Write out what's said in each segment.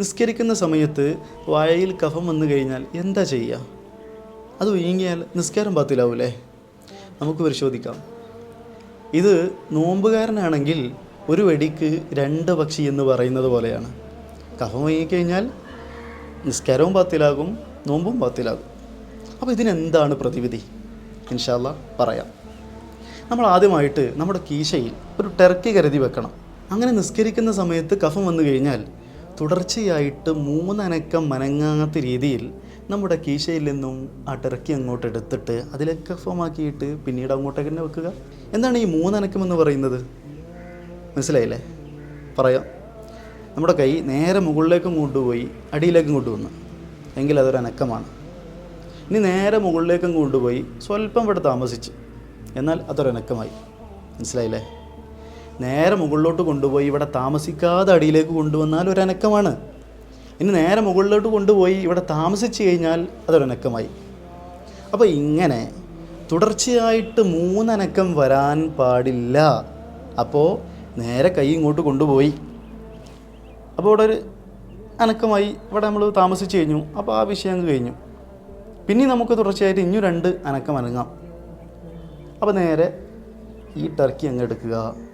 നിസ്കരിക്കുന്ന സമയത്ത് വായയിൽ കഫം വന്നു കഴിഞ്ഞാൽ എന്താ ചെയ്യുക? അത് വീങ്ങിയാൽ നിസ്കാരം പാത്തിലാവൂലേ നമുക്ക് പരിശോധിക്കാം. ഇത് നോമ്പുകാരനാണെങ്കിൽ ഒരു വെടിക്ക് രണ്ട് പക്ഷി എന്ന് പറയുന്നത് പോലെയാണ്. കഫം വീങ്ങിക്കഴിഞ്ഞാൽ നിസ്കാരവും പാത്തിലാകും നോമ്പും പാത്തിലാകും അപ്പോൾ ഇതിനെന്താണ് പ്രതിവിധി? ഇൻഷാല്ല പറയാം. നമ്മൾ ആദ്യമായിട്ട് നമ്മുടെ കീശയിൽ ഒരു ടെർക്കി കരുതി വെക്കണം. അങ്ങനെ നിസ്കരിക്കുന്ന സമയത്ത് കഫം വന്നു കഴിഞ്ഞാൽ തുടർച്ചയായിട്ട് മൂന്നനക്കം മനങ്ങാത്ത രീതിയിൽ നമ്മുടെ കീശയിൽ നിന്നും ആ ടെറക്കി അങ്ങോട്ട് എടുത്തിട്ട് അതിലെ കഫമാക്കിയിട്ട് പിന്നീട് അങ്ങോട്ടേക്ക് തന്നെ വെക്കുക. എന്താണ് ഈ മൂന്നനക്കം എന്ന് പറയുന്നത്? മനസ്സിലായില്ലേ? പറയാം. നമ്മുടെ കൈ നേരെ മുകളിലേക്കും കൊണ്ടുപോയി അടിയിലേക്കും കൊണ്ടുവന്നു. എങ്കിൽ അതൊരു അനക്കമാണ്. ഇനി നേരെ മുകളിലേക്കും കൊണ്ടുപോയി സ്വല്പം ഇവിടെ താമസിച്ച്. എന്നാൽ അതൊരനക്കമായി മനസ്സിലായില്ലേ? നേരെ മുകളിലോട്ട് കൊണ്ടുപോയി ഇവിടെ താമസിക്കാതെ അടിയിലേക്ക് കൊണ്ടുവന്നാൽ ഒരനക്കമാണ്. ഇനി നേരെ മുകളിലോട്ട് കൊണ്ടുപോയി ഇവിടെ താമസിച്ച് കഴിഞ്ഞാൽ അതൊരനക്കമായി. അപ്പോൾ ഇങ്ങനെ തുടർച്ചയായിട്ട് മൂന്നനക്കം വരാൻ പാടില്ല. അപ്പോൾ നേരെ കൈ ഇങ്ങോട്ട് കൊണ്ടുപോയി. അപ്പോൾ ഇവിടെ ഒരു അനക്കമായി. ഇവിടെ നമ്മൾ താമസിച്ച് കഴിഞ്ഞു. അപ്പോൾ ആ വിഷയം അങ്ങ് കഴിഞ്ഞു. പിന്നെ നമുക്ക് തുടർച്ചയായിട്ട് ഇനിയും രണ്ട് അനക്കം അനങ്ങാം. അപ്പോൾ നേരെ ഈ ടർക്കി അങ്ങ് എടുക്കുക.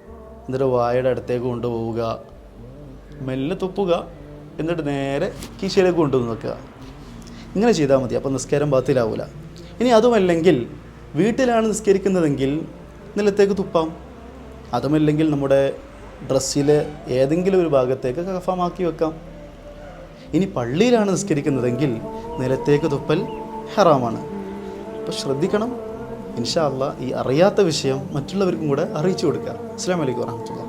എന്നിട്ട് വായയുടെ അടുത്തേക്ക് കൊണ്ടുപോവുക. മെല്ലെ തുപ്പുക. എന്നിട്ട് നേരെ കീശയിലേക്ക് കൊണ്ടുവന്ന് വെക്കുക. ഇങ്ങനെ ചെയ്താൽ മതി. അപ്പോൾ നിസ്കാരം ബാത്തിലാവില്ല ഇനി അതുമല്ലെങ്കിൽ വീട്ടിലാണ് നിസ്കരിക്കുന്നതെങ്കിൽ നിലത്തേക്ക് തുപ്പാം. അതുമല്ലെങ്കിൽ നമ്മുടെ ഡ്രസ്സിലെ ഏതെങ്കിലും ഒരു ഭാഗത്തേക്ക് കഫമാക്കി വെക്കാം. ഇനി പള്ളിയിലാണ് നിസ്കരിക്കുന്നതെങ്കിൽ നിലത്തേക്ക് തുപ്പൽ ഹറാമാണ്. അപ്പോൾ ശ്രദ്ധിക്കണം. ഇൻഷാ അള്ളാ ഈ അറിയാത്ത വിഷയം മറ്റുള്ളവർക്കും കൂടെ അറിയിച്ചു കൊടുക്കുക. അസ്സാം വലൈക്കും വാഹമത്തുള്ള